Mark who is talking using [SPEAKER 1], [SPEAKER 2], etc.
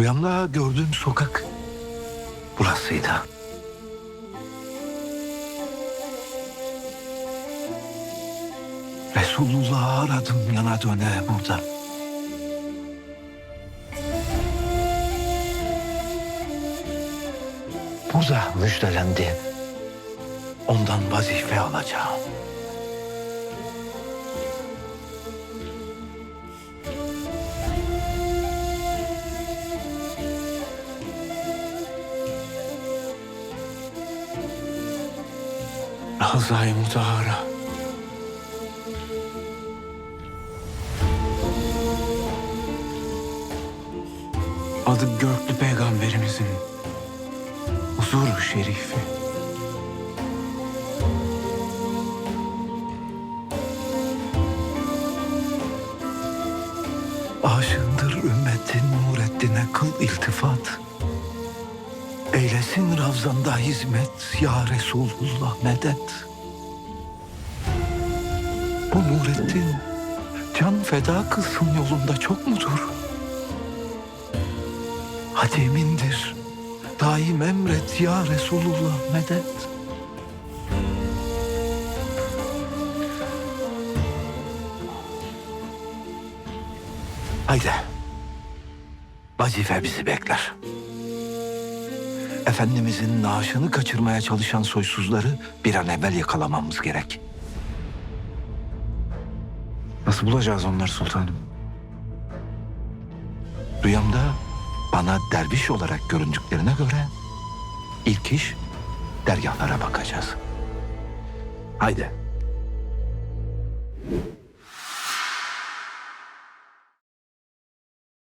[SPEAKER 1] Rüyamda gördüğüm sokak burasıydı. Resulullah'ı aradım yana döne burada. Burada müjdelendi. Ondan vazife alacağım. Razı-i Mutahara. Adı Görklü Peygamberimizin huzuru şerifi. Aşındır ümmetin Nureddin'e kıl iltifat. Eylesin Ravzan'da hizmet ya Resulullah medet. Bu Nureddin can feda kılsın yolunda çok mudur? Hademindir. Daim emret ya Resulullah medet. Haydi. Vazife bizi bekler. Efendimizin naaşını kaçırmaya çalışan soysuzları bir an evvel yakalamamız gerek.
[SPEAKER 2] Nasıl bulacağız onları sultanım?
[SPEAKER 1] Rüyamda bana derviş olarak göründüklerine göre ilk iş dergahlara bakacağız. Haydi.